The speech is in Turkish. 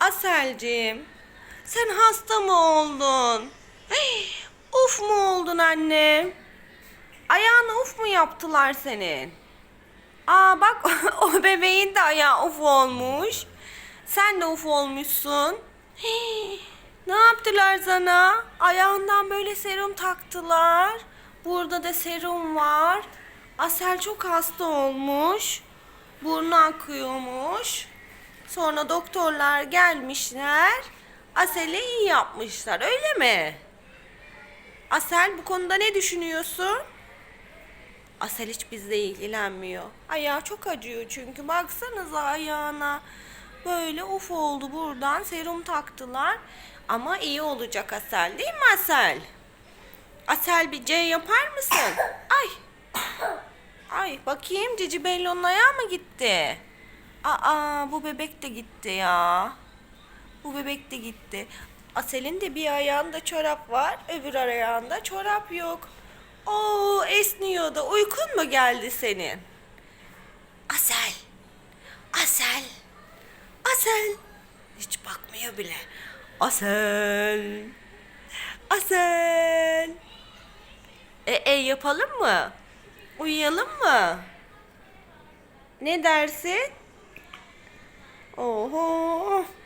Aselcim, sen hasta mı oldun? Uf mu oldun anne? Ayağına uf mu yaptılar senin? Aa bak o bebeğin de ayağı uf olmuş. Sen de uf olmuşsun. Ne yaptılar sana? Ayağından böyle serum taktılar. Burada da serum var. Asel çok hasta olmuş. Burnu akıyormuş. Sonra doktorlar gelmişler. Asel'e iyi yapmışlar öyle mi? Asel bu konuda ne düşünüyorsun? Asel hiç bizle ilgilenmiyor. Ayağı çok acıyor çünkü baksanıza ayağına. Böyle uf oldu buradan serum taktılar. Ama iyi olacak Asel değil mi Asel? Asel bir C yapar mısın? Ay. Ay bakayım Cici Bello'nun ayağı mı gitti? Aa bu bebek de gitti ya. Bu bebek de gitti. Asel'in de bir ayağında çorap var, öbür ayağında çorap yok. Oo esniyor da uykun mu geldi senin? Asel. Asel. Asel. Hiç bakmıyor bile. Asel. Asel. E, e yapalım mı? Uyuyalım mı? Ne dersin? 哦吼。